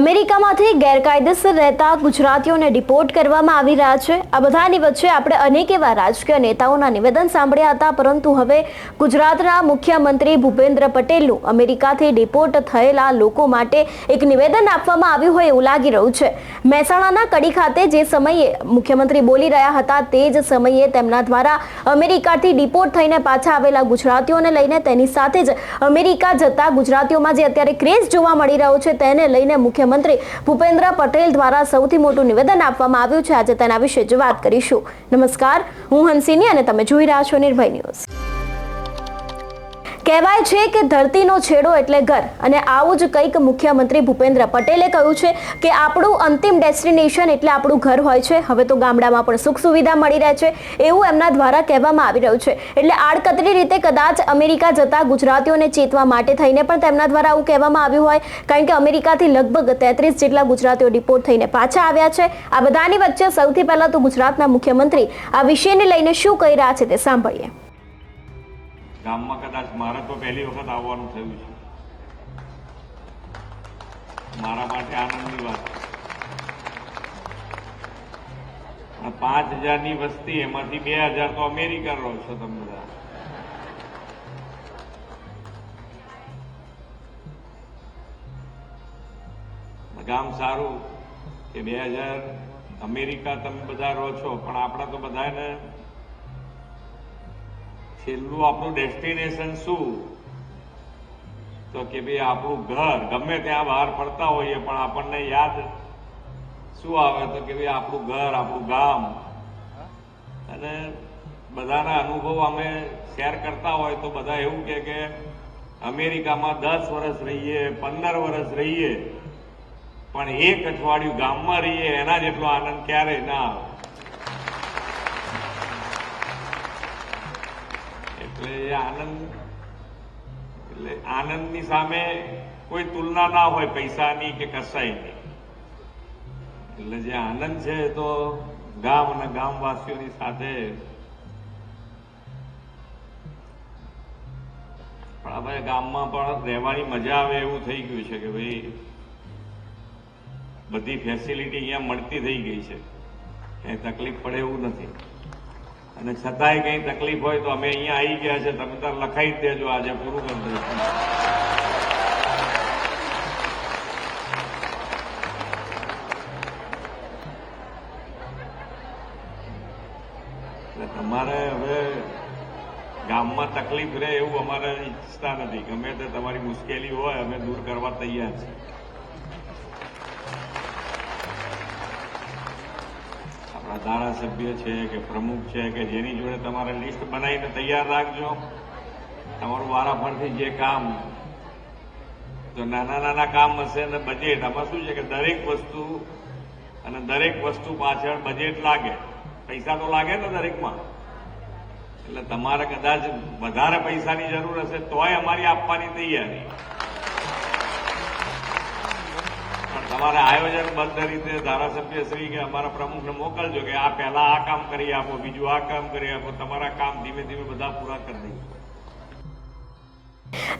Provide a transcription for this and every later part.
અમેરિકામાંથી ગેરકાયદેસર રહેતા ગુજરાતીઓને ડિપોર્ટ કરવામાં આવી રહ્યા છે. આ બધાની વચ્ચે આપણે અનેક એવા રાજકીય નેતાઓના નિવેદન સાંભળ્યા હતા, પરંતુ હવે ગુજરાતના મુખ્યમંત્રી ભૂપેન્દ્ર પટેલનું અમેરિકાથી ડિપોર્ટ થયેલા લોકો માટે એક નિવેદન આપવામાં આવ્યું હોય એવું લાગી રહ્યું છે. મહેસાણાના કડી ખાતે જે સમયે મુખ્યમંત્રી બોલી રહ્યા હતા તે જ સમયે તેમના દ્વારા અમેરિકાથી ડિપોર્ટ થઈને પાછા આવેલા ગુજરાતીઓને લઈને તેની સાથે જ અમેરિકા જતા ગુજરાતીઓમાં જે અત્યારે ક્રેઝ જોવા મળી રહ્યો છે તેને લઈને મુખ્યમંત્રી ભૂપેન્દ્ર પટેલ દ્વારા સૌથી મોટું નિવેદન આપવામાં આવ્યું છે. આજે તેના વિશે જ વાત કરીશું. નમસ્કાર, હું હંસિની અને તમે જોઈ રહ્યા છો નિર્ભય ન્યૂઝ. કહેવાય છે કે ધરતીનો છેડો એટલે ઘર. અને આવું જ કંઈક મુખ્યમંત્રી ભૂપેન્દ્ર પટેલે કહ્યું છે કે આપણું અંતિમ ડેસ્ટિનેશન એટલે આપણું ઘર હોય છે. હવે તો ગામડામાં પણ સુખ સુવિધા મળી રહે છે એવું એમના દ્વારા કહેવામાં આવી રહ્યું છે. એટલે આડકતરી રીતે કદાચ અમેરિકા જતા ગુજરાતીઓને ચેતવા માટે થઈને પણ તેમના દ્વારા આવું કહેવામાં આવ્યું હોય. કારણ કે અમેરિકાથી લગભગ તેત્રીસ જેટલા ગુજરાતીઓ ડિપોર્ટ થઈને પાછા આવ્યા છે. આ બધાની વચ્ચે સૌથી પહેલાં તો ગુજરાતના મુખ્યમંત્રી આ વિષયને લઈને શું કહી રહ્યા છે તે સાંભળીએ. ગામમાં કદાચ મારે તો પહેલી વખત આવવાનું થયું છે. મારા માટે આનંદની વાત. અને પાંચ હજારની વસ્તી, એમાંથી બે હજાર તો અમેરિકા રહો છો તમે બધા. ગામ સારું કે બે હજાર અમેરિકા તમે બધા રહો છો, પણ આપણા તો બધાને છેલ્લું આપણું ડેસ્ટિનેશન શું? તો કે ભાઈ આપણું ઘર, ગમે ત્યાં બહાર પડતા હોઈએ, પણ આપણને યાદ શું આવે? તો કે ભાઈ આપણું ઘર, આપણું ગામ. અને બધાના અનુભવ અમે શેર કરતા હોય તો બધા એવું કે કે અમેરિકામાં દસ વર્ષ રહીએ, પંદર વર્ષ રહીએ, પણ એક અઠવાડિયું ગામમાં રહીએ, એના જેટલો આનંદ ક્યારેય ના આવે. એટલે એ આનંદ, એટલે આનંદની સામે કોઈ તુલના ના હોય પૈસાની કે કશાયની એટલે જે આનંદ છે તો ગામ અને ગામવાસીઓની સાથે પણ હવે ગામમાં પણ રહેવાની મજા આવે એવું થઈ ગયું છે કે ભાઈ બધી ફેસિલિટી અહીંયા મળતી થઈ ગઈ છે. એ તકલીફ પડે એવું નથી. અને છતાંય કંઈ તકલીફ હોય તો અમે અહીંયા આવી ગયા છે. તમે તાર લખાઈ જ દેજો આજે પૂરું કરી દઈશું તમારે હવે ગામમાં તકલીફ રહે એવું અમારે ઈચ્છતા નથી. ગમે તે તમારી મુશ્કેલી હોય, અમે દૂર કરવા તૈયાર છીએ. આપણા ધારાસભ્ય છે કે પ્રમુખ છે કે જેની જોડે તમારે લિસ્ટ બનાવીને તૈયાર રાખજો. તમારું વારાફરથી જે કામ તો નાના નાના કામ હશે અને બજેટ આમાં શું છે કે દરેક વસ્તુ અને દરેક વસ્તુ પાછળ બજેટ લાગે. પૈસા તો લાગે ને દરેકમાં. એટલે તમારે કદાચ વધારે પૈસાની જરૂર હશે તોય અમારી આપવાની તૈયારી. તમારે આયોજનબદ્ધ રીતે ધારાસભ્ય શ્રી કે અમારા પ્રમુખને મોકલજો કે આ પહેલા આ કામ કરી આપો, બીજું આ કામ કરી આપો, તમારા કામ ધીમે ધીમે બધા પૂરા કરી દઈશું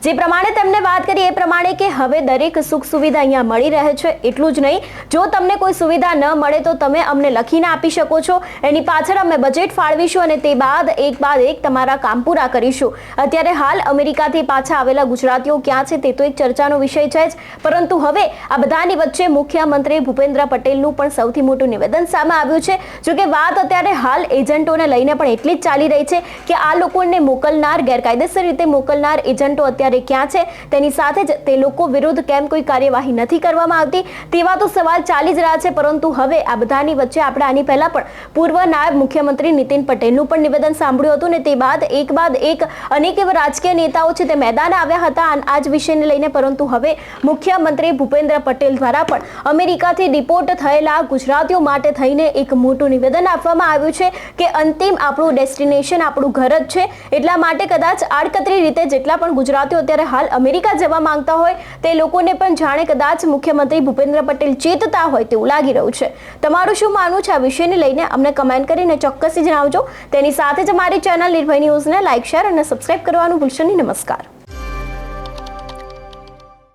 જે પ્રમાણે તમને વાત કરી એ પ્રમાણે કે હવે દરેક સુખ સુવિધા અહીંયા મળી રહે છે, એટલું જ નહીં. જો તમને કોઈ સુવિધા ન મળે તો તમે અમને લખીને આપી શકો છો. એની પાછળ અમે બજેટ ફાળવીશું અને તે બાદ એક બાદ એક તમારા કામ પૂરા કરીશું. અત્યારે હાલ અમેરિકાથી પાછા આવેલા ગુજરાતીઓ ક્યાં છે તે તો એક ચર્ચાનો વિષય છે જ. પરંતુ હવે આ બધાની વચ્ચે મુખ્યમંત્રી ભૂપેન્દ્ર પટેલનું પણ સૌથી મોટું નિવેદન સામે આવ્યું છે. જો કે વાત અત્યારે હાલ એજન્ટોને લઈને પણ એટલી જ ચાલી રહી છે કે આ લોકોને મોકલનાર, ગેરકાયદેસર રીતે મોકલનાર એજન્ટો અત્યારે ક્યાં છે? તેની સાથે જ તે લોકો વિરુદ્ધ કેમ કોઈ કાર્યવાહી નથી કરવામાં આવતી? તેવા તો સવાલ ચાલી જ રહ્યા છે, પરંતુ હવે આ બધાની વચ્ચે આપણે આની પહેલા પણ પૂર્વ નાયબ મુખ્યમંત્રી નીતિન પટેલનું પણ નિવેદન સાંભળ્યું હતું ને તે બાદ એક બાદ એક અનેક એવા રાજકીય નેતાઓ છે તે મેદાન આવ્યા હતા આજ વિષયને લઈને, પરંતુ હવે મુખ્યમંત્રી ભૂપેન્દ્ર પટેલ દ્વારા પણ અમેરિકાથી ડિપોર્ટ થયેલા ગુજરાતીઓ માટે થઈને એક મોટું નિવેદન આપવામાં આવ્યું છે કે અંતિમ આપણું ડેસ્ટિનેશન આપણું ઘર જ છે. એટલા માટે કદાચ આડકતરી રીતે જેટલા પણ ગુજરાતીઓ અત્યારે હાલ અમેરિકા જવા માંગતા હોય તે લોકોને પણ જાણે કદાચ મુખ્યમંત્રી ભૂપેન્દ્ર પટેલ ચેતતા હોય તેવું લાગી રહ્યું છે. તમારું શું માનવું છે આ વિષયને લઈને? અમને કમેન્ટ કરીને ચોક્કસથી જણાવજો. તેની સાથે જ મારી ચેનલ નિર્ભય ન્યૂઝને લાઇક શેર અને સબસ્ક્રાઇબ કરવાનું ભૂલશો નહીં. નમસ્કાર.